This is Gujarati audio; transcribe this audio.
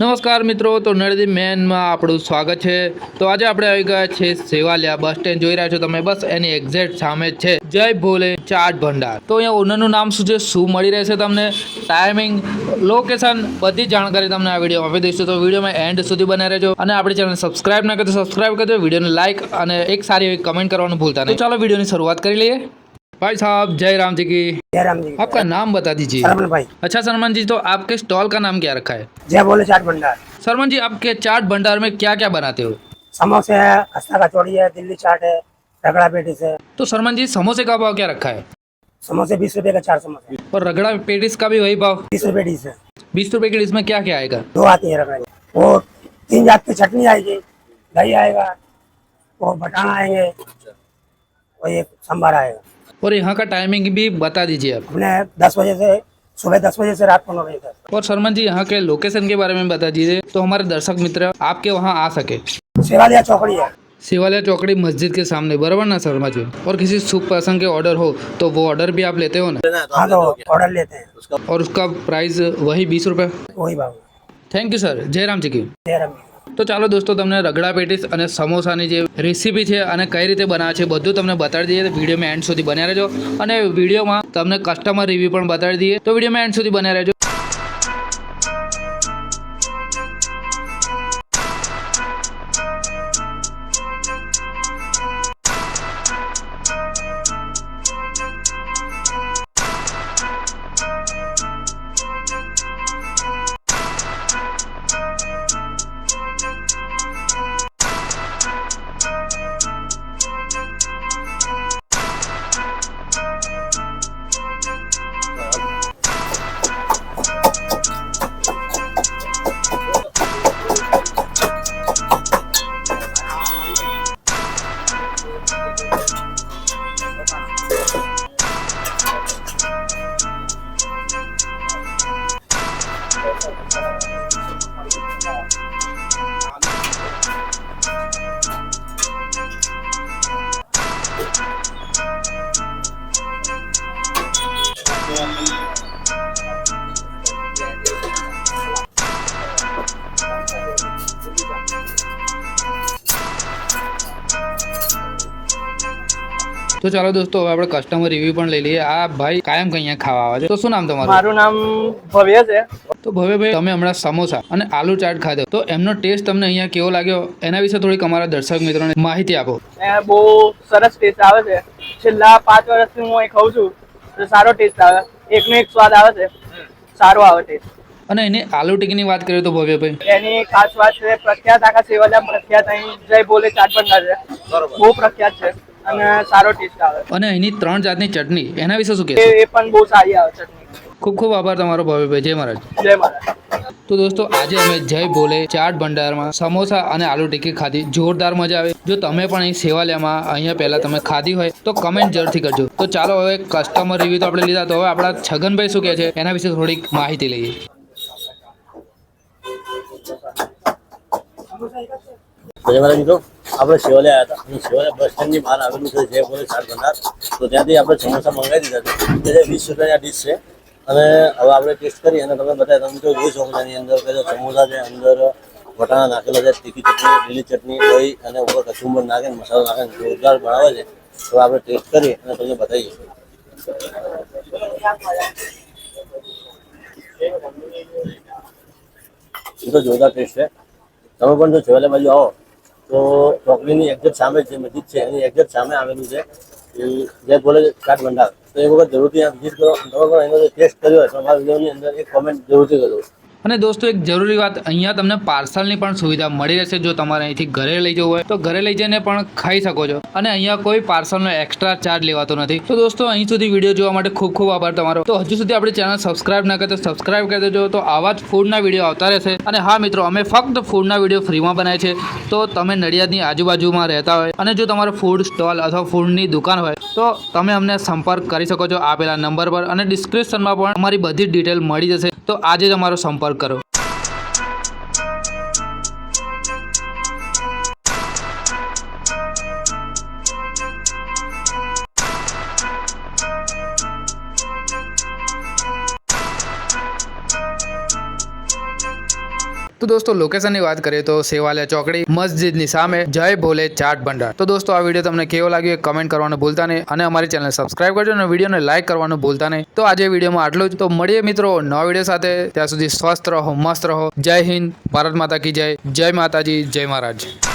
નમસ્કાર મિત્રો, તો નળદી મેનમાં આપણું સ્વાગત છે. તો આજે આપણે આવી ગયા છે સેવાલિયા બસ સ્ટેન્ડ. જોઈ રહ્યા છો તમે, બસ એની એક્ઝેક્ટ સામે જ છે. જય ભોલે ચાટ ભંડાર. તો અહીંયા ઓનરનું નામ શું છે, શું મળી રહેશે તમને? ટાઈમિંગ, લોકેશન બધી જાણકારી તમને આ વીડિયો આપી દઈશું. તો વિડીયોમાં એન્ડ સુધી બનાવી રહેજો. અને આપણી ચેનલ સબસ્ક્રાઈબ ના કરો સબસ્ક્રાઈબ કરજો વિડીયોને લાઇક અને એક સારી એવી કમેન્ટ કરવાનું ભૂલતા નહીં. ચાલો વિડીયોની શરૂઆત કરી લઈએ. भाई साहब जय राम जी की। जय राम जी। आपका नाम बता दीजिए। सरमन भाई। अच्छा सरमन जी तो आपके स्टॉल का नाम क्या रखा है? जय बोले चाट भंडार। सरमन जी आपके चाट भंडार में क्या क्या बनाते हो? समोसे है खस्ता कचौड़ी है दिल्ली चाट है रगड़ा पेटीस है तो सरमन जी समोसे का भाव क्या रखा है? समोसे बीस रूपए का चार समोसे। और रगड़ा पेटिस का भी वही भाव? बीस रुपए डिश है। बीस रूपए की डिश में क्या क्या आएगा? दो आती है रगड़ा। वो तीन जात की चटनी आएगी दही आएगा वो बटाना आएँगे वो एक सांभर आएगा। और यहाँ का टाइमिंग भी बता दीजिए आप। अपने दस बजे से सुबह दस बजे से रात पंद्रह बजे तक। और शर्मा जी यहाँ के लोकेशन के बारे में बता दीजिए तो हमारे दर्शक मित्र आपके वहाँ आ सके। सेवालिया चौकड़ी है। सेवालिया चौकड़ी मस्जिद के सामने बराबर ना शर्मा जी? और किसी शुभ प्रसंग के ऑर्डर हो तो वो ऑर्डर भी आप लेते हो ना? तो ऑर्डर हाँ तो, लेते हैं। और उसका प्राइस वही बीस रूपए? वही भाव। Thank you sir Jairam ji की। जयराम जी। તો ચાલો દોસ્તો, તમને રગડા પેટીસ અને સમોસાની જે રેસીપી છે અને કઈ રીતે બનાવે છે બધું તમને બતાડી દઈએ. વિડીયોમાં એન્ડ સુધી બન્યા રહેજો. અને વિડીયોમાં તમને કસ્ટમર રિવ્યૂ પણ બતાડી દઈએ. તો વિડીયોમાં એન્ડ સુધી બન્યા રહેજો. તો ચાલો દોસ્તો હવે આપણે કસ્ટમર રિવ્યુ પણ લઈ લઈએ. આ ભાઈ કાયમ કઈ અહીંયા ખાવા આવે છે. તો શું નામ તમારું? મારું નામ ભવ્ય છે. તો ભવ્યભાઈ તમે હમણાં સમોસા અને આલુ ચાટ ખાધો. તો એમનો ટેસ્ટ તમને અહીંયા કેવો લાગ્યો? એના વિશે થોડીક અમારા દર્શક મિત્રોને માહિતી આપો. બહુ સરસ ટેસ્ટ આવે છે. છેલ્લા પાંચ વર્ષથી હું અહીં ખાઉં છું તો સારો ટેસ્ટ આવે. એકનો એક સ્વાદ આવે છે. સારો આવે ટેસ્ટ અને એની આલુ ટીકીની વાત કરીએ તો ભવ્યભાઈ. એની ખાસ વાત છે પ્રખ્યાત આખા સેવાલા પ્રખ્યાત અહીં જય બોલે ચાટ પણ છે. બહુ પ્રખ્યાત છે. અને સારો ટેસ્ટ આવે. અને એની ત્રણ જાતની ચટણી એના વિશે શું કે કહેશો? એ પણ બહુ સારી આવે ચટણી. ખૂબ ખૂબ આભાર તમારો ભાવેભાઈ જય મહારાજ. જય મહારાજ. તો દોસ્તો આજે અમે જય ભોલે ચાટ ભંડારમાં સમોસા અને આલુ ટિક્કી ખાધી. જોરદાર મજા આવે. જો તમે પણ અહીં સેવાલયમાં અહીંયા પહેલાં તમે ખાધી હોય તો કમેન્ટ જરૂરથી કરજો. તો ચાલો હવે કસ્ટમર રિવ્યુ તો આપણે લીધા. તો હવે આપણા છગનભાઈ શું કહે છે? એના વિશે થોડીક માહિતી લઈએ. જય મહારાજ મિત્રો. આપણે શિવાલય આવ્યા હતા. અને શિવાલય બસ સ્ટેન્ડની બહાર આવેલું છે જય બોલે ચાર ભંડાર તો ત્યાંથી આપણે સમોસા મંગાવી દીધા છે. જે વીસ રૂપિયાની ડીશ છે. અને હવે આપણે ટેસ્ટ કરી અને તમે બધા તમે તો જોઈ શકો એની અંદર કે જે સમોસા છે, અંદર વટાણા નાખેલા છે, તીખી ચટણી, લીલી ચટણી, દહીં અને ઉપર કચુંબર નાખીને, મસાલો નાખીને જોરદાર બનાવે છે. તો આપણે ટેસ્ટ કરી અને તમને બતાવીએ. એ તો જોરદાર ટેસ્ટ છે. તમે પણ જો સેવાલે બાજુ આવો. તો ટોકરીની એક્ઝેક્ટ સામે જે મસ્જિદ છે, એની એક્ઝેક્ટ સામે આવેલું છે જય બોલે ચાટ ભંડાર. તો એ વખત જરૂરથી ત્યાં વિઝિટ કરો. એનો જે ટેસ્ટ કર્યો હોય અંદર એક કોમેન્ટ જરૂરથી કરજો. અને દોસ્તો, એક જરૂરી વાત, અહીંયા તમને પાર્સલની પણ સુવિધા મળી રહેશે જો તમારે અહીંથી ઘરે લઈ જવું હોય. તો ઘરે લઈ જઈને પણ ખાઈ શકો છો. અને અહીંયા કોઈ પાર્સલનો એક્સ્ટ્રા ચાર્જ લેવાતો નથી. તો દોસ્તો, અહીં સુધી વીડિયો જોવા માટે ખૂબ ખૂબ આભાર તમારો. તો હજુ સુધી આપણી ચેનલ સબસ્ક્રાઇબ ના કરે તો સબસ્ક્રાઇબ કરી દેજો. તો આવા જ ફૂડના વીડિયો આવતા રહેશે. અને હા મિત્રો, અમે ફક્ત ફૂડના વીડિયો ફ્રીમાં બનાવીએ છીએ. તો તમે નડિયાદની આજુબાજુમાં રહેતા હોય અને જો તમારો ફૂડ સ્ટોલ અથવા ફૂડની દુકાન હોય, તો તમે અમને સંપર્ક કરી શકો છો આપેલા નંબર પર. અને ડિસ્ક્રિપ્શનમાં પણ અમારી બધી ડિટેલ મળી જશે. તો આજે જ અમારો સંપર્ક કરો. તો દોસ્તો લોકેશનની વાત કરીએ તો સેવાલિયા ચોકડી, મસ્જિદની સામે જય ભોલે ચાટ ભંડાર. તો દોસ્તો, આ વીડિયો તમને કેવો લાગ્યો કમેન્ટ કરવાનું ભૂલતા નહીં અને અમારી ચેનલ સબસ્ક્રાઇબ કરજો અને વિડીયોને લાઇક કરવાનું ભૂલતા નહીં. તો આજે વિડીયોમાં આટલું જ. તો મળીએ મિત્રો નવા વીડિયો સાથે. ત્યાં સુધી સ્વસ્થ રહો, મસ્ત રહો. જય હિન્દ, ભારત માતા કી જય. જય માતાજી, જય મહારાજ.